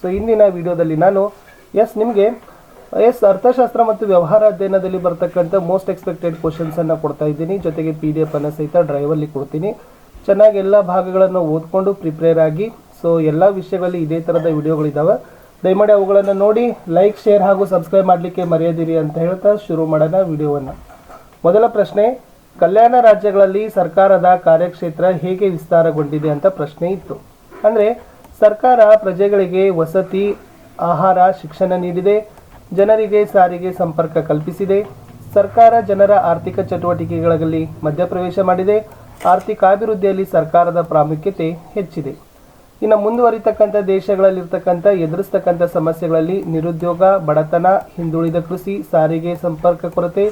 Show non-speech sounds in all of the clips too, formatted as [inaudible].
So ಇಂದಿನ ವಿಡಿಯೋದಲ್ಲಿ ನಾನು ಎಸ್ ನಿಮಗೆ ಎಸ್ ಅರ್ಥಶಾಸ್ತ್ರ ಮತ್ತು ವ್ಯವಹಾರ ಅಧ್ಯಯನದಲ್ಲಿ ಬರ್ತಕ್ಕಂಥ ಮೋಸ್ಟ್ ಎಕ್ಸ್ಪೆಕ್ಟೆಡ್ ಕ್ವಶನ್ಸನ್ನು ಕೊಡ್ತಾ ಇದ್ದೀನಿ. ಜೊತೆಗೆ ಪಿ ಡಿ ಎಫ್ ಅನ್ನು ಸಹಿತ ಡ್ರೈವಲ್ಲಿ ಕೊಡ್ತೀನಿ. ಚೆನ್ನಾಗಿ ಎಲ್ಲ ಭಾಗಗಳನ್ನು ಓದ್ಕೊಂಡು ಪ್ರಿಪೇರ್ ಆಗಿ ಸೊ ಎಲ್ಲ ವಿಷಯಗಳಲ್ಲಿ ಇದೇ ಥರದ ವಿಡಿಯೋಗಳಿದ್ದಾವೆ ದಯಮಾಡಿ ಅವುಗಳನ್ನು ನೋಡಿ ಲೈಕ್ ಶೇರ್ ಹಾಗೂ ಸಬ್ಸ್ಕ್ರೈಬ್ ಮಾಡಲಿಕ್ಕೆ ಮರೆಯದಿರಿ ಅಂತ ಹೇಳ್ತಾ ಶುರು ಮಾಡೋಣ ವಿಡಿಯೋವನ್ನು. ಮೊದಲ ಪ್ರಶ್ನೆ, ಕಲ್ಯಾಣ ರಾಜ್ಯಗಳಲ್ಲಿ ಸರ್ಕಾರದ ಕಾರ್ಯಕ್ಷೇತ್ರ ಹೇಗೆ ವಿಸ್ತಾರಗೊಂಡಿದೆ ಅಂತ ಪ್ರಶ್ನೆ ಇತ್ತು. ಅಂದರೆ ಸರ್ಕಾರ ಪ್ರಜೆಗಳಿಗೆ ವಸತಿ, ಆಹಾರ, ಶಿಕ್ಷಣ ನೀಡಿದೆ. ಜನರಿಗೆ ಸಾರಿಗೆ ಸಂಪರ್ಕ ಕಲ್ಪಿಸಿದೆ. ಸರ್ಕಾರ ಜನರ ಆರ್ಥಿಕ ಚಟುವಟಿಕೆಗಳಲ್ಲಿ ಮಧ್ಯಪ್ರವೇಶ ಮಾಡಿದೆ. ಆರ್ಥಿಕ ಅಭಿವೃದ್ಧಿಯಲ್ಲಿ ಸರ್ಕಾರದ ಪ್ರಾಮುಖ್ಯತೆ ಹೆಚ್ಚಿದೆ. ಇನ್ನು ಮುಂದುವರಿತಕ್ಕಂಥ ದೇಶಗಳಲ್ಲಿರ್ತಕ್ಕಂಥ, ಎದುರಿಸ್ತಕ್ಕಂಥ ಸಮಸ್ಯೆಗಳಲ್ಲಿ ನಿರುದ್ಯೋಗ, ಬಡತನ, ಹಿಂದುಳಿದ ಕೃಷಿ, ಸಾರಿಗೆ ಸಂಪರ್ಕ ಕೊರತೆ,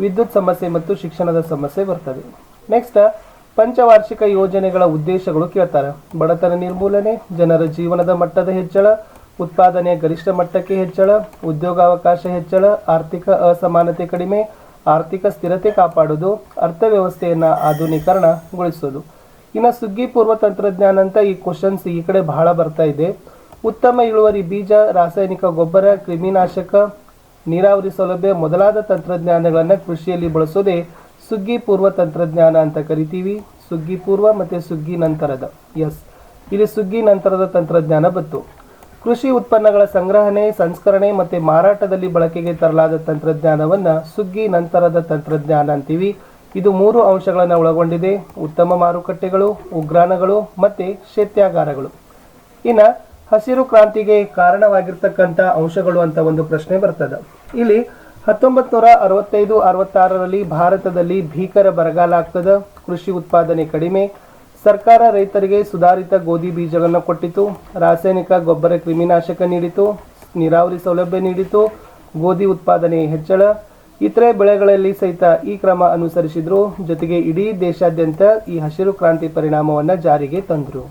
ವಿದ್ಯುತ್ ಸಮಸ್ಯೆ ಮತ್ತು ಶಿಕ್ಷಣದ ಸಮಸ್ಯೆ ಬರ್ತದೆ. ನೆಕ್ಸ್ಟ್ ಪಂಚವಾರ್ಷಿಕ ಯೋಜನೆಗಳ ಉದ್ದೇಶಗಳು ಕೇಳ್ತಾರೆ. ಬಡತನ ನಿರ್ಮೂಲನೆ, ಜನರ ಜೀವನದ ಮಟ್ಟದ ಹೆಚ್ಚಳ ಉತ್ಪಾದನೆಯ ಗರಿಷ್ಠ ಮಟ್ಟಕ್ಕೆ ಹೆಚ್ಚಳ, ಉದ್ಯೋಗಾವಕಾಶ ಹೆಚ್ಚಳ, ಆರ್ಥಿಕ ಅಸಮಾನತೆ ಕಡಿಮೆ, ಆರ್ಥಿಕ ಸ್ಥಿರತೆ ಕಾಪಾಡುವುದು, ಅರ್ಥವ್ಯವಸ್ಥೆಯನ್ನು ಆಧುನೀಕರಣಗೊಳಿಸೋದು ಇನ್ನು ಸುಗ್ಗಿ ಪೂರ್ವ ತಂತ್ರಜ್ಞಾನ ಅಂತ ಈ ಕ್ವಶನ್ಸ್ ಈ ಕಡೆ ಬಹಳ ಬರ್ತಾ ಇದೆ. ಉತ್ತಮ ಇಳುವರಿ ಬೀಜ, ರಾಸಾಯನಿಕ ಗೊಬ್ಬರ, ಕ್ರಿಮಿನಾಶಕ, ನೀರಾವರಿ ಸೌಲಭ್ಯ ಮೊದಲಾದ ತಂತ್ರಜ್ಞಾನಗಳನ್ನು ಕೃಷಿಯಲ್ಲಿ ಬಳಸೋದೇ ಸುಗ್ಗಿ ಪೂರ್ವ ತಂತ್ರಜ್ಞಾನ ಅಂತ ಕರಿತೀವಿ. ಸುಗ್ಗಿ ಪೂರ್ವ ಮತ್ತು ಸುಗ್ಗಿ ನಂತರದ. ಎಸ್ ಇಲ್ಲಿ ಸುಗ್ಗಿ ನಂತರದ ತಂತ್ರಜ್ಞಾನ ಬಂತು. ಕೃಷಿ ಉತ್ಪನ್ನಗಳ ಸಂಗ್ರಹಣೆ, ಸಂಸ್ಕರಣೆ ಮತ್ತು ಮಾರಾಟದಲ್ಲಿ ಬಳಕೆಗೆ ತರಲಾದ ತಂತ್ರಜ್ಞಾನವನ್ನು ಸುಗ್ಗಿ ನಂತರದ ತಂತ್ರಜ್ಞಾನ ಅಂತೀವಿ. ಇದು ಮೂರು ಅಂಶಗಳನ್ನು ಒಳಗೊಂಡಿದೆ. ಉತ್ತಮ ಮಾರುಕಟ್ಟೆಗಳು, ಉಗ್ರಾಣಗಳು ಮತ್ತು ಶೈತ್ಯಾಗಾರಗಳು. ಇನ್ನು ಹಸಿರು ಕ್ರಾಂತಿಗೆ ಕಾರಣವಾಗಿರ್ತಕ್ಕಂಥ ಅಂಶಗಳು ಅಂತ ಒಂದು ಪ್ರಶ್ನೆ ಬರ್ತದೆ. ಇಲ್ಲಿ ಹತ್ತೊಂಬತ್ತು ನೂರ ಅರವತ್ತೈದು ಅರವತ್ತಾರರಲ್ಲಿ ಭಾರತದಲ್ಲಿ ಭೀಕರ ಬರಗಾಲ ಆಗ್ತದೆ ಕೃಷಿ ಉತ್ಪಾದನೆ ಕಡಿಮೆ. ಸರ್ಕಾರ ರೈತರಿಗೆ ಸುಧಾರಿತ ಗೋಧಿ ಬೀಜಗಳನ್ನು ಕೊಟ್ಟಿತು. ರಾಸಾಯನಿಕ ಗೊಬ್ಬರ ಕ್ರಿಮಿನಾಶಕ ನೀಡಿತು. ನೀರಾವರಿ ಸೌಲಭ್ಯ ನೀಡಿತು. ಗೋಧಿ ಉತ್ಪಾದನೆ ಹೆಚ್ಚಳ. ಇತರೆ ಬೆಳೆಗಳಲ್ಲಿ ಸಹಿತ ಈ ಕ್ರಮ ಅನುಸರಿಸಿದ್ರು. ಜೊತೆಗೆ ಇಡೀ ದೇಶಾದ್ಯಂತ ಈ ಹಸಿರು ಕ್ರಾಂತಿ ಪರಿಣಾಮವನ್ನು ಜಾರಿಗೆ ತಂದರು.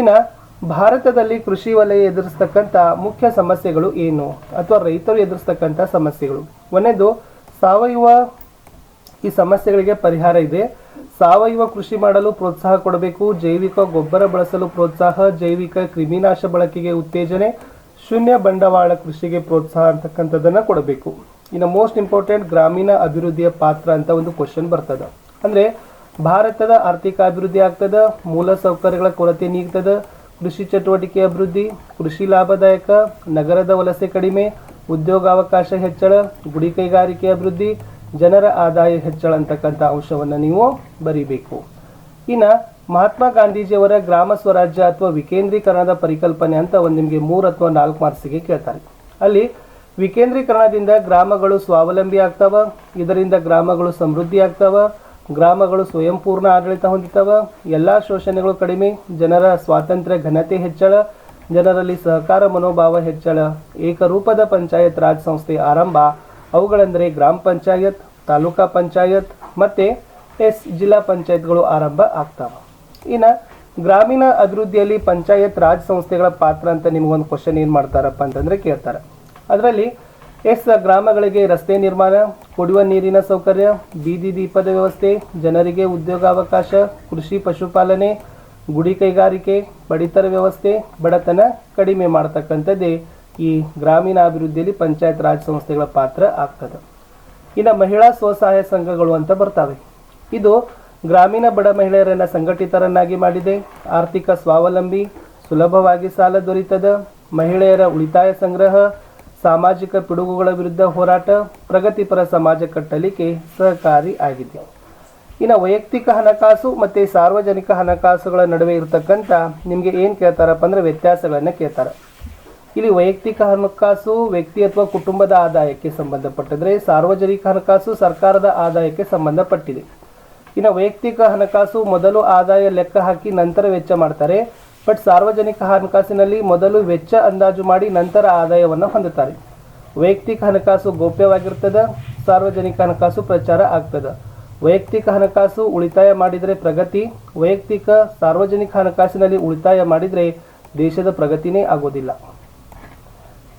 ಇನ್ನು ಭಾರತದಲ್ಲಿ ಕೃಷಿ ವಲಯ ಎದುರಿಸ್ತಕ್ಕಂಥ ಮುಖ್ಯ ಸಮಸ್ಯೆಗಳು ಏನು? ಅಥವಾ ರೈತರು ಎದುರಿಸ್ತಕ್ಕಂಥ ಸಮಸ್ಯೆಗಳು? ಒಂದೇದು ಸಾವಯವ ಈ ಸಮಸ್ಯೆಗಳಿಗೆ ಪರಿಹಾರ ಇದೆ. ಸಾವಯವ ಕೃಷಿ ಮಾಡಲು ಪ್ರೋತ್ಸಾಹ ಕೊಡಬೇಕು. ಜೈವಿಕ ಗೊಬ್ಬರ ಬಳಸಲು ಪ್ರೋತ್ಸಾಹ, ಜೈವಿಕ ಕ್ರಿಮಿನಾಶ ಬಳಕೆಗೆ ಉತ್ತೇಜನೆ, ಶೂನ್ಯ ಬಂಡವಾಳ ಕೃಷಿಗೆ ಪ್ರೋತ್ಸಾಹ ಅಂತಕ್ಕಂಥದ್ದನ್ನು ಕೊಡಬೇಕು. ಇನ್ನು ಮೋಸ್ಟ್ ಇಂಪಾರ್ಟೆಂಟ್ ಗ್ರಾಮೀಣ ಅಭಿವೃದ್ಧಿಯ ಪಾತ್ರ ಅಂತ ಒಂದು ಕ್ವಶನ್ ಬರ್ತದೆ. ಅಂದರೆ ಭಾರತದ ಆರ್ಥಿಕ ಅಭಿವೃದ್ಧಿ ಆಗ್ತದ ಮೂಲ ಸೌಕರ್ಯಗಳ ಕೊರತೆ ನೀಗ್ತದ ಕೃಷಿ ಚಟುವಟಿಕೆ ಅಭಿವೃದ್ಧಿ, ಕೃಷಿ ಲಾಭದಾಯಕ, ನಗರದ ವಲಸೆ ಕಡಿಮೆ, ಉದ್ಯೋಗಾವಕಾಶ ಹೆಚ್ಚಳ, ಗುಡಿ ಕೈಗಾರಿಕೆ ಅಭಿವೃದ್ಧಿ, ಜನರ ಆದಾಯ ಹೆಚ್ಚಳ ಅಂತಕ್ಕಂಥ ಅಂಶವನ್ನು ನೀವು ಬರೀಬೇಕು. ಇನ್ನು ಮಹಾತ್ಮ ಗಾಂಧೀಜಿಯವರ ಗ್ರಾಮ ಸ್ವರಾಜ್ಯ ಅಥವಾ ವಿಕೇಂದ್ರೀಕರಣದ ಪರಿಕಲ್ಪನೆ ಅಂತ ಒಂದು ನಿಮಗೆ ಮೂರು ಅಥವಾ ನಾಲ್ಕು ಮಾರ್ಕ್ಸಿಗೆ ಕೇಳ್ತಾರೆ. ಅಲ್ಲಿ ವಿಕೇಂದ್ರೀಕರಣದಿಂದ ಗ್ರಾಮಗಳು ಸ್ವಾವಲಂಬಿ ಆಗ್ತಾವ, ಇದರಿಂದ ಗ್ರಾಮಗಳು ಸಮೃದ್ಧಿ ಆಗ್ತಾವ ಗ್ರಾಮಗಳು ಸ್ವಯಂಪೂರ್ಣ ಆಡಳಿತ ಹೊಂದಿತವ. ಎಲ್ಲ ಶೋಷಣೆಗಳು ಕಡಿಮೆ. ಜನರ ಸ್ವಾತಂತ್ರ್ಯ ಘನತೆ ಹೆಚ್ಚಳ. ಜನರಲ್ಲಿ ಸಹಕಾರ ಮನೋಭಾವ ಹೆಚ್ಚಳ. ಏಕರೂಪದ ಪಂಚಾಯತ್ ರಾಜ್ ಸಂಸ್ಥೆ ಆರಂಭ. ಅವುಗಳೆಂದರೆ ಗ್ರಾಮ ಪಂಚಾಯತ್, ತಾಲೂಕಾ ಪಂಚಾಯತ್ ಮತ್ತು ಎಸ್ ಜಿಲ್ಲಾ ಪಂಚಾಯತ್ಗಳು ಆರಂಭ ಆಗ್ತಾವೆ. ಇನ್ನು ಗ್ರಾಮೀಣ ಅಭಿವೃದ್ಧಿಯಲ್ಲಿ ಪಂಚಾಯತ್ ರಾಜ್ ಸಂಸ್ಥೆಗಳ ಪಾತ್ರ ಅಂತ ನಿಮಗೊಂದು ಕ್ವಶನ್ ಏನು ಮಾಡ್ತಾರಪ್ಪ ಅಂತಂದರೆ ಕೇಳ್ತಾರೆ. ಅದರಲ್ಲಿ ಎಸ್ ಗ್ರಾಮಗಳಿಗೆ ರಸ್ತೆ ನಿರ್ಮಾಣ, ಕುಡಿಯುವ ನೀರಿನ ಸೌಕರ್ಯ, ಬೀದಿ ದೀಪದ ವ್ಯವಸ್ಥೆ, ಜನರಿಗೆ ಉದ್ಯೋಗಾವಕಾಶ, ಕೃಷಿ ಪಶುಪಾಲನೆ, ಗುಡಿ ಕೈಗಾರಿಕೆ, ಪಡಿತರ ವ್ಯವಸ್ಥೆ, ಬಡತನ ಕಡಿಮೆ ಮಾಡ್ತಕ್ಕಂಥದ್ದೇ ಈ ಗ್ರಾಮೀಣ ಅಭಿವೃದ್ಧಿಯಲ್ಲಿ ಪಂಚಾಯತ್ ರಾಜ್ ಸಂಸ್ಥೆಗಳ ಪಾತ್ರ ಆಗ್ತದೆ. ಇನ್ನು ಮಹಿಳಾ ಸ್ವಸಹಾಯ ಸಂಘಗಳು ಅಂತ ಬರ್ತವೆ. ಇದು ಗ್ರಾಮೀಣ ಬಡ ಮಹಿಳೆಯರನ್ನು ಸಂಘಟಿತರನ್ನಾಗಿ ಮಾಡಿದೆ. ಆರ್ಥಿಕ ಸ್ವಾವಲಂಬಿ, ಸುಲಭವಾಗಿ ಸಾಲ ದೊರೀತದ, ಮಹಿಳೆಯರ ಉಳಿತಾಯ ಸಂಗ್ರಹ ಸಾಮಾಜಿಕ ಪಿಡುಗುಗಳ ವಿರುದ್ಧ ಹೋರಾಟ, ಪ್ರಗತಿಪರ ಸಮಾಜ ಕಟ್ಟಲಿಕ್ಕೆ ಸಹಕಾರಿ ಆಗಿದೆ. ಇನ್ನು ವೈಯಕ್ತಿಕ ಹಣಕಾಸು ಮತ್ತು ಸಾರ್ವಜನಿಕ ಹಣಕಾಸುಗಳ ನಡುವೆ ಇರತಕ್ಕಂಥ ನಿಮಗೆ ಏನು ಕೇಳ್ತಾರಪ್ಪ ಅಂದರೆ ವ್ಯತ್ಯಾಸಗಳನ್ನು ಕೇಳ್ತಾರೆ. ಇಲ್ಲಿ ವೈಯಕ್ತಿಕ ಹಣಕಾಸು, ವ್ಯಕ್ತಿ ಅಥವಾ ಕುಟುಂಬದ ಆದಾಯಕ್ಕೆ ಸಂಬಂಧಪಟ್ಟಿದ್ರೆ ಸಾರ್ವಜನಿಕ ಹಣಕಾಸು ಸರ್ಕಾರದ ಆದಾಯಕ್ಕೆ ಸಂಬಂಧಪಟ್ಟಿದೆ. ಇನ್ನು ವೈಯಕ್ತಿಕ ಹಣಕಾಸು ಮೊದಲು ಆದಾಯ ಲೆಕ್ಕ ಹಾಕಿ ನಂತರ ವೆಚ್ಚ ಮಾಡ್ತಾರೆ. ಬಟ್ ಸಾರ್ವಜನಿಕ ಹಣಕಾಸಿನಲ್ಲಿ ಮೊದಲು ವೆಚ್ಚ ಅಂದಾಜು ಮಾಡಿ ನಂತರ ಆದಾಯವನ್ನು ಹೊಂದುತ್ತಾರೆ. ವೈಯಕ್ತಿಕ ಹಣಕಾಸು ಗೌಪ್ಯವಾಗಿರ್ತದೆ, ಸಾರ್ವಜನಿಕ ಹಣಕಾಸು ಪ್ರಚಾರ ಆಗ್ತದೆ. ವೈಯಕ್ತಿಕ ಹಣಕಾಸು ಉಳಿತಾಯ ಮಾಡಿದರೆ ಪ್ರಗತಿ, ವೈಯಕ್ತಿಕ ಸಾರ್ವಜನಿಕ ಹಣಕಾಸಿನಲ್ಲಿ ಉಳಿತಾಯ ಮಾಡಿದರೆ ದೇಶದ ಪ್ರಗತಿನೇ ಆಗೋದಿಲ್ಲ.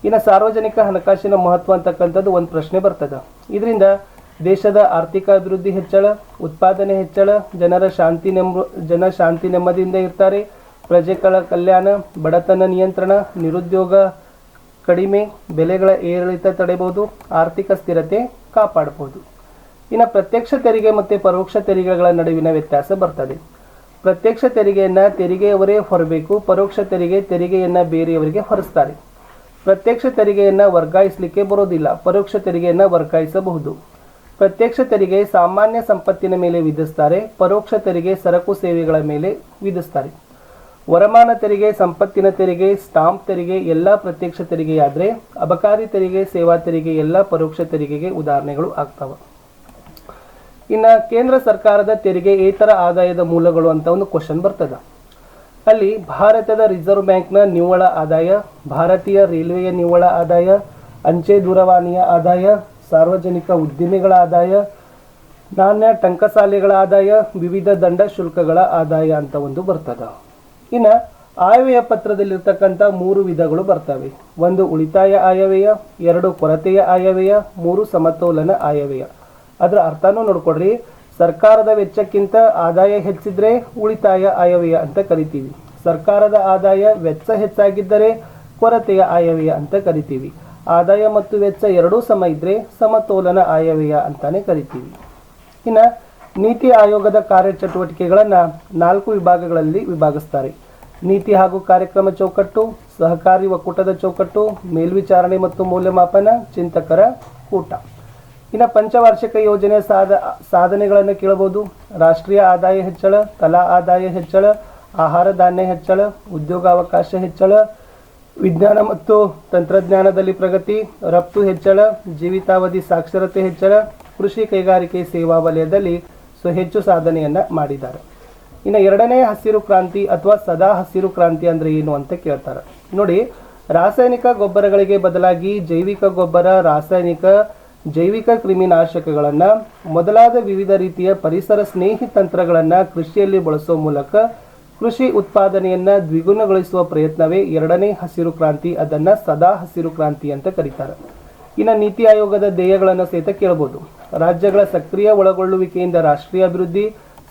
ಇನ್ನು ಸಾರ್ವಜನಿಕ ಹಣಕಾಸಿನ ಮಹತ್ವ ಅಂತಕ್ಕಂಥದ್ದು ಒಂದು ಪ್ರಶ್ನೆ ಬರ್ತದೆ. ಇದರಿಂದ ದೇಶದ ಆರ್ಥಿಕ ಅಭಿವೃದ್ಧಿ ಹೆಚ್ಚಳ, ಉತ್ಪಾದನೆ ಹೆಚ್ಚಳ, ಜನರ ಶಾಂತಿ ನೆಮ್ಮ, ಜನ ಶಾಂತಿ ನೆಮ್ಮದಿಯಿಂದ ಇರ್ತಾರೆ ಪ್ರಜೆಗಳ ಕಲ್ಯಾಣ, ಬಡತನ ನಿಯಂತ್ರಣ, ನಿರುದ್ಯೋಗ ಕಡಿಮೆ, ಬೆಲೆಗಳ ಏರಿಳಿತ ತಡೆಯಬಹುದು ಆರ್ಥಿಕ ಸ್ಥಿರತೆ ಕಾಪಾಡಬಹುದು. ಇನ್ನು ಪ್ರತ್ಯಕ್ಷ ತೆರಿಗೆ ಮತ್ತು ಪರೋಕ್ಷ ತೆರಿಗೆಗಳ ನಡುವಿನ ವ್ಯತ್ಯಾಸ ಬರ್ತದೆ. ಪ್ರತ್ಯಕ್ಷ ತೆರಿಗೆಯನ್ನು ತೆರಿಗೆಯವರೇ ಹೊರಬೇಕು, ಪರೋಕ್ಷ ತೆರಿಗೆ ತೆರಿಗೆಯನ್ನು ಬೇರೆಯವರಿಗೆ ಹೊರಿಸ್ತಾರೆ. ಪ್ರತ್ಯಕ್ಷ ತೆರಿಗೆಯನ್ನು ವರ್ಗಾಯಿಸಲಿಕ್ಕೆ ಬರೋದಿಲ್ಲ, ಪರೋಕ್ಷ ತೆರಿಗೆಯನ್ನು ವರ್ಗಾಯಿಸಬಹುದು. ಪ್ರತ್ಯಕ್ಷ ತೆರಿಗೆ ಸಾಮಾನ್ಯ ಸಂಪತ್ತಿನ ಮೇಲೆ ವಿಧಿಸ್ತಾರೆ, ಪರೋಕ್ಷ ತೆರಿಗೆ ಸರಕು ಸೇವೆಗಳ ಮೇಲೆ ವಿಧಿಸ್ತಾರೆ. ವರಮಾನ ತೆರಿಗೆ, ಸಂಪತ್ತಿನ ತೆರಿಗೆ, ಸ್ಟಾಂಪ್ ತೆರಿಗೆ, ಎಲ್ಲ ಪ್ರತ್ಯಕ್ಷ ತೆರಿಗೆಯಾದರೆ ಅಬಕಾರಿ ತೆರಿಗೆ, ಸೇವಾ ತೆರಿಗೆ, ಎಲ್ಲ ಪರೋಕ್ಷ ತೆರಿಗೆಗೆ ಉದಾಹರಣೆಗಳು ಆಗ್ತಾವ. ಇನ್ನು ಕೇಂದ್ರ ಸರ್ಕಾರದ ತೆರಿಗೆ ಏತರ ಆದಾಯದ ಮೂಲಗಳು ಅಂತ ಒಂದು ಕ್ವಶನ್ ಬರ್ತದ. ಅಲ್ಲಿ ಭಾರತದ ರಿಸರ್ವ್ ಬ್ಯಾಂಕ್ನ ನಿವ್ವಳ ಆದಾಯ, ಭಾರತೀಯ ರೈಲ್ವೆಯ ನಿವ್ವಳ ಆದಾಯ, ಅಂಚೆ ದೂರವಾಣಿಯ ಆದಾಯ, ಸಾರ್ವಜನಿಕ ಉದ್ದಿಮೆಗಳ ಆದಾಯ, ನಾಣ್ಯ, ಟಂಕಸಾಲೆಗಳ ಆದಾಯ, ವಿವಿಧ ದಂಡ ಶುಲ್ಕಗಳ ಆದಾಯ ಅಂತ ಒಂದು ಬರ್ತದ. ಇನ್ನು ಆಯವ್ಯಯ ಪತ್ರದಲ್ಲಿರ್ತಕ್ಕಂಥ ಮೂರು ವಿಧಗಳು ಬರ್ತವೆ. ಒಂದು ಉಳಿತಾಯ ಆಯವ್ಯಯ, ಎರಡು ಕೊರತೆಯ ಆಯವ್ಯಯ, ಮೂರು ಸಮತೋಲನ ಆಯವ್ಯಯ. ಅದರ ಅರ್ಥನೂ ನೋಡ್ಕೊಡ್ರಿ. ಸರ್ಕಾರದ ವೆಚ್ಚಕ್ಕಿಂತ ಆದಾಯ ಹೆಚ್ಚಿದ್ರೆ ಉಳಿತಾಯ ಆಯವ್ಯಯ ಅಂತ ಕರಿತೀವಿ. ಸರ್ಕಾರದ ಆದಾಯ ವೆಚ್ಚ ಹೆಚ್ಚಾಗಿದ್ದರೆ ಕೊರತೆಯ ಆಯವ್ಯಯ ಅಂತ ಕರಿತೀವಿ. ಆದಾಯ ಮತ್ತು ವೆಚ್ಚ ಎರಡೂ ಸಮ ಇದ್ದರೆ ಸಮತೋಲನ ಆಯವ್ಯಯ ಅಂತಾನೆ ಕರಿತೀವಿ. ಇನ್ನು ನೀತಿ ಆಯೋಗದ ಕಾರ್ಯಚಟುವಟಿಕೆಗಳನ್ನು ನಾಲ್ಕು ವಿಭಾಗಗಳಲ್ಲಿ ವಿಭಾಗಿಸ್ತಾರೆ. ನೀತಿ ಹಾಗೂ ಕಾರ್ಯಕ್ರಮ ಚೌಕಟ್ಟು, ಸಹಕಾರಿ ಒಕ್ಕೂಟದ ಚೌಕಟ್ಟು, ಮೇಲ್ವಿಚಾರಣೆ ಮತ್ತು ಮೌಲ್ಯಮಾಪನ, ಚಿಂತಕರ ಕೂಟ. ಇನ್ನು ಪಂಚವಾರ್ಷಿಕ ಯೋಜನೆ ಸಾಧ, ಸಾಧನೆಗಳನ್ನು ಕೇಳಬಹುದು. ರಾಷ್ಟ್ರೀಯ ಆದಾಯ ಹೆಚ್ಚಳ, ತಲಾ ಆದಾಯ ಹೆಚ್ಚಳ, ಆಹಾರ ಧಾನ್ಯ ಹೆಚ್ಚಳ, ಉದ್ಯೋಗಾವಕಾಶ ಹೆಚ್ಚಳ, ವಿಜ್ಞಾನ ಮತ್ತು ತಂತ್ರಜ್ಞಾನದಲ್ಲಿ ಪ್ರಗತಿ, ರಫ್ತು ಹೆಚ್ಚಳ, ಜೀವಿತಾವಧಿ ಸಾಕ್ಷರತೆ ಹೆಚ್ಚಳ, ಕೃಷಿ ಕೈಗಾರಿಕೆ ಸೇವಾ ವಲಯದಲ್ಲಿ ಸೊ ಹೆಚ್ಚು ಸಾಧನೆಯನ್ನ ಮಾಡಿದ್ದಾರೆ. ಇನ್ನು ಎರಡನೇ ಹಸಿರು ಕ್ರಾಂತಿ ಅಥವಾ ಸದಾ ಹಸಿರು ಕ್ರಾಂತಿ ಅಂದ್ರೆ ಏನು ಅಂತ ಕೇಳ್ತಾರೆ. ನೋಡಿ, ರಾಸಾಯನಿಕ ಗೊಬ್ಬರಗಳಿಗೆ ಬದಲಾಗಿ ಜೈವಿಕ ಗೊಬ್ಬರ, ರಾಸಾಯನಿಕ, ಜೈವಿಕ ಕ್ರಿಮಿನಾಶಕಗಳನ್ನ ಮೊದಲಾದ ವಿವಿಧ ರೀತಿಯ ಪರಿಸರ ಸ್ನೇಹಿ ತಂತ್ರಗಳನ್ನು ಕೃಷಿಯಲ್ಲಿ ಬಳಸುವ ಮೂಲಕ ಕೃಷಿ ಉತ್ಪಾದನೆಯನ್ನ ದ್ವಿಗುಣಗೊಳಿಸುವ ಪ್ರಯತ್ನವೇ ಎರಡನೇ ಹಸಿರು ಕ್ರಾಂತಿ, ಅದನ್ನ ಸದಾ ಹಸಿರು ಕ್ರಾಂತಿ ಅಂತ ಕರೀತಾರೆ. ಇನ್ನು ನೀತಿ ಆಯೋಗದ ಧ್ಯೇಯಗಳನ್ನು ಸಹಿತ ಕೇಳಬಹುದು ರಾಜ್ಯಗಳ ಸಕ್ರಿಯ ಒಳಗೊಳ್ಳುವಿಕೆಯಿಂದ ರಾಷ್ಟ್ರೀಯ ಅಭಿವೃದ್ಧಿ,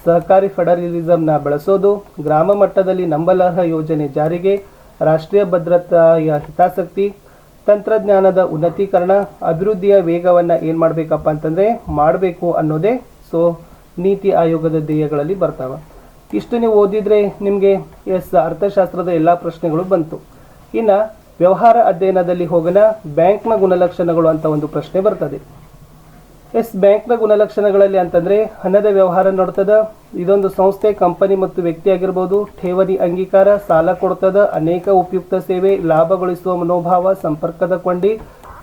ಸಹಕಾರಿ ಫೆಡರಲಿಸಂನ ಬಳಸೋದು, ಗ್ರಾಮ ಮಟ್ಟದಲ್ಲಿ ನಂಬಲರ್ಹ ಯೋಜನೆ ಜಾರಿಗೆ, ರಾಷ್ಟ್ರೀಯ ಭದ್ರತೆಯ ಹಿತಾಸಕ್ತಿ, ತಂತ್ರಜ್ಞಾನದ ಉನ್ನತೀಕರಣ, ಅಭಿವೃದ್ಧಿಯ ವೇಗವನ್ನು ಏನು ಮಾಡಬೇಕಪ್ಪ ಅಂತಂದರೆ ಮಾಡಬೇಕು ಅನ್ನೋದೇ ಸೊ ನೀತಿ ಆಯೋಗದ ಧ್ಯೇಯಗಳಲ್ಲಿ ಬರ್ತಾವೆ. ಇಷ್ಟು ನೀವು ಓದಿದರೆ ನಿಮಗೆ ಎಸ್ ಅರ್ಥಶಾಸ್ತ್ರದ ಎಲ್ಲ ಪ್ರಶ್ನೆಗಳು ಬಂತು. ಇನ್ನು ವ್ಯವಹಾರ ಅಧ್ಯಯನದಲ್ಲಿ ಹೋಗೋಣ ಬ್ಯಾಂಕ್ನ ಗುಣಲಕ್ಷಣಗಳು ಅಂತ ಒಂದು ಪ್ರಶ್ನೆ ಬರ್ತದೆ. ಎಸ್ ಬ್ಯಾಂಕ್ನ ಗುಣಲಕ್ಷಣಗಳಲ್ಲಿ ಅಂತಂದರೆ ಹಣದ ವ್ಯವಹಾರ ನೋಡ್ತದ, ಇದೊಂದು ಸಂಸ್ಥೆ, ಕಂಪನಿ ಮತ್ತು ವ್ಯಕ್ತಿ ಆಗಿರ್ಬೋದು. ಠೇವಣಿ ಅಂಗೀಕಾರ, ಸಾಲ ಕೊಡ್ತದ, ಅನೇಕ ಉಪಯುಕ್ತ ಸೇವೆ, ಲಾಭಗೊಳಿಸುವ ಮನೋಭಾವ, ಸಂಪರ್ಕದ ಕೊಂಡಿ.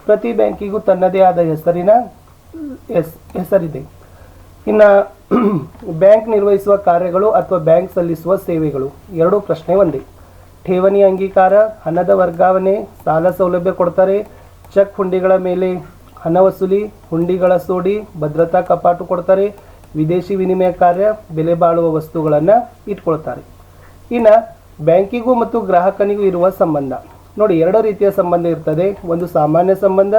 ಪ್ರತಿ ಬ್ಯಾಂಕಿಗೂ ತನ್ನದೇ ಆದ ಹೆಸರಿನ ಎಸ್, ಹೆಸರಿದೆ. ಇನ್ನು [clears throat] ಬ್ಯಾಂಕ್ ನಿರ್ವಹಿಸುವ ಕಾರ್ಯಗಳು ಅಥವಾ ಬ್ಯಾಂಕ್ ಸಲ್ಲಿಸುವ ಸೇವೆಗಳು, ಎರಡೂ ಪ್ರಶ್ನೆ ಒಂದೇ. ಠೇವಣಿ ಅಂಗೀಕಾರ, ಹಣದ ವರ್ಗಾವಣೆ, ಸಾಲ ಸೌಲಭ್ಯ ಕೊಡ್ತಾರೆ, ಚೆಕ್ ಹುಂಡಿಗಳ ಮೇಲೆ ಹಣ ವಸೂಲಿ ಹುಂಡಿಗಳ ಸೋಡಿ ಭದ್ರತಾ ಕಪಾಟು ಕೊಡ್ತಾರೆ. ವಿದೇಶಿ ವಿನಿಮಯ ಕಾರ್ಯ ಬೆಲೆ ಬಾಳುವ ವಸ್ತುಗಳನ್ನು ಇಟ್ಕೊಳ್ತಾರೆ. ಇನ್ನು ಬ್ಯಾಂಕಿಗೂ ಮತ್ತು ಗ್ರಾಹಕನಿಗೂ ಇರುವ ಸಂಬಂಧ. ನೋಡಿ, ಎರಡು ರೀತಿಯ ಸಂಬಂಧ ಇರ್ತದೆ. ಒಂದು ಸಾಮಾನ್ಯ ಸಂಬಂಧ,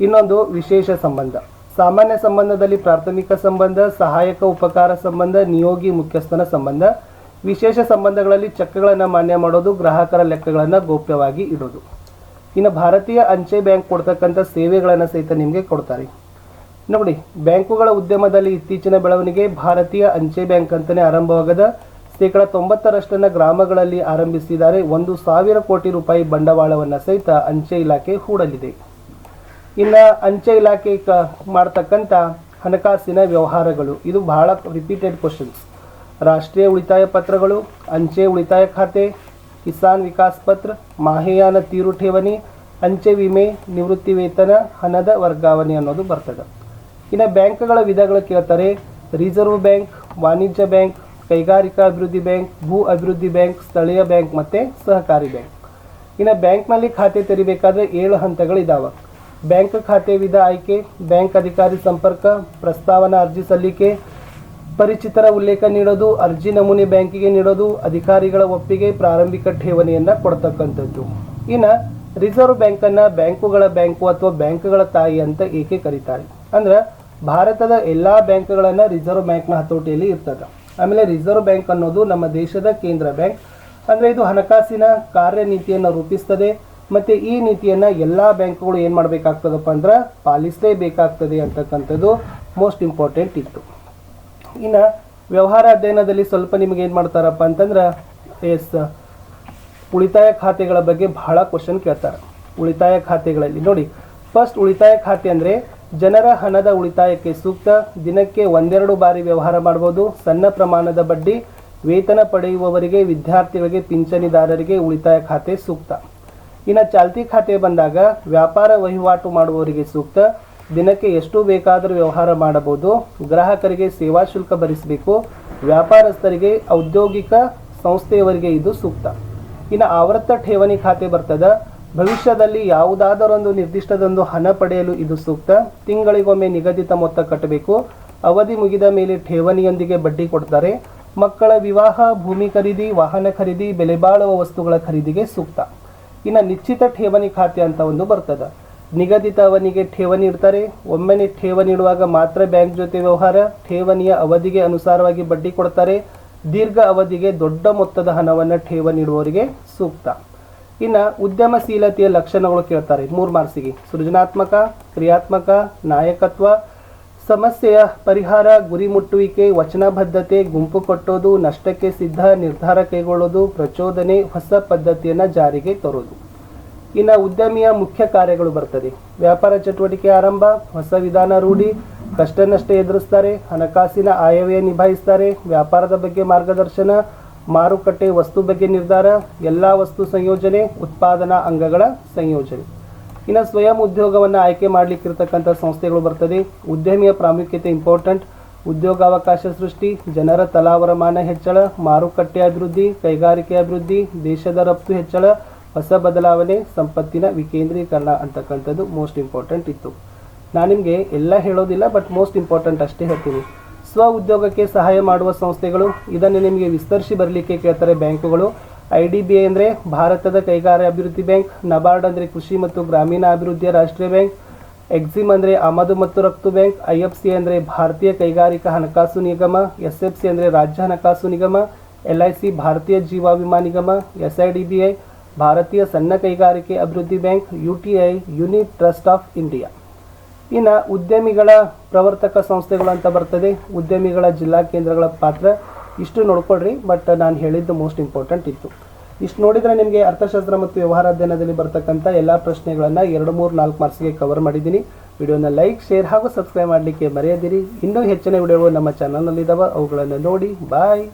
ಇನ್ನೊಂದು ವಿಶೇಷ ಸಂಬಂಧ. ಸಾಮಾನ್ಯ ಸಂಬಂಧದಲ್ಲಿ ಪ್ರಾಥಮಿಕ ಸಂಬಂಧ, ಸಹಾಯಕ ಉಪಕಾರ ಸಂಬಂಧ, ನಿಯೋಗಿ ಮುಖ್ಯಸ್ಥನ ಸಂಬಂಧ. ವಿಶೇಷ ಸಂಬಂಧಗಳಲ್ಲಿ ಚೆಕ್ಗಳನ್ನು ಮಾನ್ಯ ಮಾಡೋದು, ಗ್ರಾಹಕರ ಲೆಕ್ಕಗಳನ್ನು ಗೌಪ್ಯವಾಗಿ ಇಡೋದು. ಇನ್ನು ಭಾರತೀಯ ಅಂಚೆ ಬ್ಯಾಂಕ್ ಕೊಡ್ತಕ್ಕಂಥ ಸೇವೆಗಳನ್ನು ಸಹಿತ ನಿಮಗೆ ಕೊಡ್ತಾರೆ. ನೋಡಿ ಬ್ಯಾಂಕುಗಳ ಉದ್ಯಮದಲ್ಲಿ ಇತ್ತೀಚಿನ ಬೆಳವಣಿಗೆ ಭಾರತೀಯ ಅಂಚೆ ಬ್ಯಾಂಕ್ ಅಂತಲೇ ಆರಂಭವಾಗದ ಶೇಕಡ ತೊಂಬತ್ತರಷ್ಟನ್ನು ಗ್ರಾಮಗಳಲ್ಲಿ ಆರಂಭಿಸಿದ್ದಾರೆ ಒಂದು ಸಾವಿರ ಕೋಟಿ ರೂಪಾಯಿ ಬಂಡವಾಳವನ್ನು ಸಹಿತ ಅಂಚೆ ಇಲಾಖೆ ಹೂಡಲಿದೆ. ಇನ್ನು ಅಂಚೆ ಇಲಾಖೆ ಕ ಮಾಡ್ತಕ್ಕಂಥ ಹಣಕಾಸಿನ ವ್ಯವಹಾರಗಳು, ಇದು ಬಹಳ ರಿಪೀಟೆಡ್ ಕ್ವಶನ್ಸ್ ರಾಷ್ಟ್ರೀಯ ಉಳಿತಾಯ ಪತ್ರಗಳು, ಅಂಚೆ ಉಳಿತಾಯ ಖಾತೆ ಕಿಸಾನ್ ವಿಕಾಸ್ ಪತ್ರ, ಮಾಹೆಯಾನ ತೀರು ಠೇವಣಿ ಅಂಚೆ ವಿಮೆ, ನಿವೃತ್ತಿ ವೇತನ, ಹಣದ ವರ್ಗಾವಣೆ ಅನ್ನೋದು ಬರ್ತದೆ. ಇನ್ನು ಬ್ಯಾಂಕ್ಗಳ ವಿಧಗಳು ಕೇಳ್ತಾರೆ. ರಿಸರ್ವ್ ಬ್ಯಾಂಕ್, ವಾಣಿಜ್ಯ ಬ್ಯಾಂಕ್, ಕೈಗಾರಿಕಾ ಅಭಿವೃದ್ಧಿ ಬ್ಯಾಂಕ್, ಭೂ ಅಭಿವೃದ್ಧಿ ಬ್ಯಾಂಕ್, ಸ್ಥಳೀಯ ಬ್ಯಾಂಕ್ ಮತ್ತು ಸಹಕಾರಿ ಬ್ಯಾಂಕ್. ಇನ್ನು ಬ್ಯಾಂಕ್ನಲ್ಲಿ ಖಾತೆ ತೆರಿಬೇಕಾದ್ರೆ ಏಳು ಹಂತಗಳಿದ್ದಾವೆ ಬ್ಯಾಂಕ್ ಖಾತೆ ವಿಧ ಆಯ್ಕೆ, ಬ್ಯಾಂಕ್ ಅಧಿಕಾರಿ ಸಂಪರ್ಕ, ಪ್ರಸ್ತಾವನಾ ಅರ್ಜಿ ಸಲ್ಲಿಕೆ ಪರಿಚಿತರ ಉಲ್ಲೇಖ ನೀಡೋದು, ಅರ್ಜಿ ನಮೂನೆ ಬ್ಯಾಂಕಿಗೆ ನೀಡೋದು, ಅಧಿಕಾರಿಗಳ ಒಪ್ಪಿಗೆ ಪ್ರಾರಂಭಿಕ ಠೇವಣಿಯನ್ನ ಕೊಡ್ತಕ್ಕಂಥದ್ದು. ಇನ್ನು ರಿಸರ್ವ್ ಬ್ಯಾಂಕನ್ನ ಬ್ಯಾಂಕುಗಳ ಬ್ಯಾಂಕು ಅಥವಾ ಬ್ಯಾಂಕ್ಗಳ ತಾಯಿ ಅಂತ ಏಕೆ ಕರೀತಾರೆ? ಅಂದ್ರೆ ಭಾರತದ ಎಲ್ಲಾ ಬ್ಯಾಂಕ್ಗಳನ್ನ ರಿಸರ್ವ್ ಬ್ಯಾಂಕ್ನ ಹತೋಟಿಯಲ್ಲಿ ಇರ್ತದೆ. ಆಮೇಲೆ ರಿಸರ್ವ್ ಬ್ಯಾಂಕ್ ಅನ್ನೋದು ನಮ್ಮ ದೇಶದ ಕೇಂದ್ರ ಬ್ಯಾಂಕ್. ಅಂದರೆ ಇದು ಹಣಕಾಸಿನ ಕಾರ್ಯನೀತಿಯನ್ನು ರೂಪಿಸ್ತದೆ, ಮತ್ತು ಈ ನೀತಿಯನ್ನು ಎಲ್ಲ ಬ್ಯಾಂಕ್ಗಳು ಏನು ಮಾಡ್ಬೇಕಾಗ್ತದಪ್ಪ ಅಂದ್ರೆ ಪಾಲಿಸಲೇಬೇಕಾಗ್ತದೆ ಅಂತಕ್ಕಂಥದ್ದು ಮೋಸ್ಟ್ ಇಂಪಾರ್ಟೆಂಟ್ ಇತ್ತು. ಇನ್ನು ವ್ಯವಹಾರ ಅಧ್ಯಯನದಲ್ಲಿ ಸ್ವಲ್ಪ ನಿಮಗೆ ಏನು ಮಾಡ್ತಾರಪ್ಪ ಅಂತಂದ್ರೆ, ಎಸ್, ಉಳಿತಾಯ ಖಾತೆಗಳ ಬಗ್ಗೆ ಬಹಳ ಕ್ವಶನ್ ಕೇಳ್ತಾರೆ. ಉಳಿತಾಯ ಖಾತೆಗಳಲ್ಲಿ. ನೋಡಿ ಫಸ್ಟ್ ಉಳಿತಾಯ ಖಾತೆ ಅಂದರೆ ಜನರ ಹಣದ ಉಳಿತಾಯಕ್ಕೆ ಸೂಕ್ತ, ದಿನಕ್ಕೆ ಒಂದೆರಡು ಬಾರಿ ವ್ಯವಹಾರ ಮಾಡ್ಬೋದು. ಸಣ್ಣ ಪ್ರಮಾಣದ ಬಡ್ಡಿ, ವೇತನ ಪಡೆಯುವವರಿಗೆ, ವಿದ್ಯಾರ್ಥಿಗಳಿಗೆ, ಪಿಂಚಣಿದಾರರಿಗೆ ಉಳಿತಾಯ ಖಾತೆ ಸೂಕ್ತ. ಇನ್ನು ಚಾಲ್ತಿ ಖಾತೆ ಬಂದಾಗ ವ್ಯಾಪಾರ ವಹಿವಾಟು ಮಾಡುವವರಿಗೆ ಸೂಕ್ತ ದಿನಕ್ಕೆ ಎಷ್ಟು ಬೇಕಾದರೂ ವ್ಯವಹಾರ ಮಾಡಬಹುದು, ಗ್ರಾಹಕರಿಗೆ ಸೇವಾ ಶುಲ್ಕ ಭರಿಸಬೇಕು, ವ್ಯಾಪಾರಸ್ಥರಿಗೆ, ಔದ್ಯೋಗಿಕ ಸಂಸ್ಥೆಯವರಿಗೆ ಇದು ಸೂಕ್ತ. ಇನ್ನು ಆವೃತ್ತ ಠೇವಣಿ ಖಾತೆ ಬರ್ತದ, ಭವಿಷ್ಯದಲ್ಲಿ ಯಾವುದಾದರೊಂದು ನಿರ್ದಿಷ್ಟದೊಂದು ಹಣ ಪಡೆಯಲು ಇದು ಸೂಕ್ತ. ತಿಂಗಳಿಗೊಮ್ಮೆ ನಿಗದಿತ ಮೊತ್ತ ಕಟ್ಟಬೇಕು, ಅವಧಿ ಮುಗಿದ ಮೇಲೆ ಠೇವಣಿಯೊಂದಿಗೆ ಬಡ್ಡಿ ಕೊಡ್ತಾರೆ. ಮಕ್ಕಳ ವಿವಾಹ, ಭೂಮಿ ಖರೀದಿ, ವಾಹನ ಖರೀದಿ ಬೆಲೆ ಬಾಳುವ ವಸ್ತುಗಳ ಖರೀದಿಗೆ ಸೂಕ್ತ. ಇನ್ನು ನಿಶ್ಚಿತ ಠೇವಣಿ ಖಾತೆ ಅಂತ ಒಂದು ಬರ್ತದ. ನಿಗದಿತ ಅವಧಿಗೆ ಠೇವಣಿ ಇಡ್ತಾರೆ. ಒಮ್ಮೆನೆ ಠೇವಣಿ ಇಡುವಾಗ ಮಾತ್ರ ಬ್ಯಾಂಕ್ ಜೊತೆ ವ್ಯವಹಾರ, ಠೇವಣಿಯ ಅವಧಿಗೆ ಅನುಸಾರವಾಗಿ ಬಡ್ಡಿ ಕೊಡ್ತಾರೆ. ದೀರ್ಘ ಅವಧಿಗೆ ದೊಡ್ಡ ಮೊತ್ತದ ಹಣವನ್ನು ಠೇವಣಿ ಇಡುವವರಿಗೆ ಸೂಕ್ತ. ಇನ್ನು ಉದ್ಯಮಶೀಲತೆಯ ಲಕ್ಷಣಗಳು ಕೇಳ್ತಾರೆ. ಮೂರು ಮಾರ್ಕ್ಸಿಗೆ. ಸೃಜನಾತ್ಮಕ, ಕ್ರಿಯಾತ್ಮಕ, ನಾಯಕತ್ವ, ಸಮಸ್ಯೆಯ ಪರಿಹಾರ, ಗುರಿ ಮುಟ್ಟುವಿಕೆ ವಚನಬದ್ಧತೆ ಗುಂಪು ಕಟ್ಟೋದು, ನಷ್ಟಕ್ಕೆ ಸಿದ್ಧ, ನಿರ್ಧಾರ ಕೈಗೊಳ್ಳೋದು, ಪ್ರಚೋದನೆ, ಹೊಸ ಪದ್ಧತಿಯನ್ನು ಜಾರಿಗೆ ತರೋದು. ಇನ್ನು ಉದ್ಯಮಿಯ ಮುಖ್ಯ ಕಾರ್ಯಗಳು ಬರ್ತದೆ. ವ್ಯಾಪಾರ ಚಟುವಟಿಕೆ ಆರಂಭ, ಹೊಸ ವಿಧಾನ ರೂಢಿ ಕಷ್ಟ ನಷ್ಟ ಎದುರಿಸ್ತಾರೆ, ಹಣಕಾಸಿನ ಆಯವ್ಯ ನಿಭಾಯಿಸ್ತಾರೆ, ವ್ಯಾಪಾರದ ಬಗ್ಗೆ ಮಾರ್ಗದರ್ಶನ, ಮಾರುಕಟ್ಟೆ ವಸ್ತು ಬಗ್ಗೆ ನಿರ್ಧಾರ, ಎಲ್ಲ ವಸ್ತು ಸಂಯೋಜನೆ, ಉತ್ಪಾದನಾ ಅಂಗಗಳ ಸಂಯೋಜನೆ. ಇನ್ನು ಸ್ವಯಂ ಉದ್ಯೋಗವನ್ನು ಆಯ್ಕೆ ಮಾಡಲಿಕ್ಕಿರ್ತಕ್ಕಂಥ ಸಂಸ್ಥೆಗಳು ಬರ್ತದೆ. ಉದ್ಯಮಿಯ ಪ್ರಾಮುಖ್ಯತೆ ಇಂಪಾರ್ಟೆಂಟ್. ಉದ್ಯೋಗಾವಕಾಶ ಸೃಷ್ಟಿ, ಜನರ ತಲಾವರಮಾನ ಹೆಚ್ಚಳ, ಮಾರುಕಟ್ಟೆ ಅಭಿವೃದ್ಧಿ, ಕೈಗಾರಿಕೆ ಅಭಿವೃದ್ಧಿ, ದೇಶದ ರಫ್ತು ಹೆಚ್ಚಳ ಹೊಸ ಬದಲಾವಣೆ, ಸಂಪತ್ತಿನ ವಿಕೇಂದ್ರೀಕರಣ ಅಂತಕ್ಕಂಥದ್ದು ಮೋಸ್ಟ್ ಇಂಪಾರ್ಟೆಂಟ್ ಇತ್ತು. ನಾನು ನಿಮಗೆ ಎಲ್ಲ ಹೇಳೋದಿಲ್ಲ ಬಟ್ ಮೋಸ್ಟ್ ಇಂಪಾರ್ಟೆಂಟ್ ಅಷ್ಟೇ ಹೇಳ್ತೀನಿ. ಸ್ವ ಉದ್ಯೋಗಕ್ಕೆ ಸಹಾಯ ಮಾಡುವ ಸಂಸ್ಥೆಗಳು, ಇದನ್ನು ನಿಮಗೆ ವಿಸ್ತರಿಸಿ ಬರಲಿಕ್ಕೆ ಕೇಳ್ತಾರೆ ಬ್ಯಾಂಕುಗಳು. ಐ ಡಿ ಬಿ ಐ ಅಂದರೆ ಭಾರತದ ಕೈಗಾರಿಕಾ ಅಭಿವೃದ್ಧಿ ಬ್ಯಾಂಕ್, ನಬಾರ್ಡ್ ಅಂದರೆ ಕೃಷಿ ಮತ್ತು ಗ್ರಾಮೀಣ ಅಭಿವೃದ್ಧಿಯ ರಾಷ್ಟ್ರೀಯ ಬ್ಯಾಂಕ್, ಎಕ್ಸಿಮ್ ಅಂದರೆ ಆಮದು ಮತ್ತು ರಫ್ತು ಬ್ಯಾಂಕ್, ಐ ಎಫ್ ಸಿ ಅಂದರೆ ಭಾರತೀಯ ಕೈಗಾರಿಕಾ ಹಣಕಾಸು ನಿಗಮ, ಎಸ್ ಎಫ್ ಸಿ ಅಂದರೆ ರಾಜ್ಯ ಹಣಕಾಸು ನಿಗಮ, ಎಲ್ ಐ ಸಿ ಭಾರತೀಯ ಜೀವ ವಿಮಾ ನಿಗಮ, S I D B I ಭಾರತೀಯ ಸಣ್ಣ ಕೈಗಾರಿಕೆ ಅಭಿವೃದ್ಧಿ bank U T I unit trust of India. ಇನ್ನು ಉದ್ಯಮಿಗಳ ಪ್ರವರ್ತಕ ಸಂಸ್ಥೆಗಳು ಅಂತ ಬರ್ತದೆ. ಉದ್ಯಮಿಗಳ ಜಿಲ್ಲಾ ಕೇಂದ್ರಗಳ ಪಾತ್ರ ಇಷ್ಟು ನೋಡ್ಕೊಳ್ರಿ, ಬಟ್ ನಾನು ಹೇಳಿದ್ದು ಮೋಸ್ಟ್ ಇಂಪಾರ್ಟೆಂಟ್ ಇತ್ತು. ಇಷ್ಟು ನೋಡಿದರೆ ನಿಮಗೆ ಅರ್ಥಶಾಸ್ತ್ರ ಮತ್ತು ವ್ಯವಹಾರ ಅಧ್ಯಯನದಲ್ಲಿ ಬರ್ತಕ್ಕಂಥ ಎಲ್ಲ ಪ್ರಶ್ನೆಗಳನ್ನು ಎರಡು, ಮೂರು, ನಾಲ್ಕು ಮಾರ್ಕ್ಸ್ಗೆ ಕವರ್ ಮಾಡಿದ್ದೀನಿ. ವಿಡಿಯೋನ ಲೈಕ್ ಶೇರ್ ಹಾಗೂ ಸಬ್ಸ್ಕ್ರೈಬ್ ಮಾಡಲಿಕ್ಕೆ ಮರೆಯದಿರಿ. ಇನ್ನೂ ಹೆಚ್ಚಿನ ವಿಡಿಯೋಗಳು ನಮ್ಮ ಚಾನಲ್ನಲ್ಲಿದ್ದಾವೆ ಅವುಗಳನ್ನು ನೋಡಿ ಬಾಯ್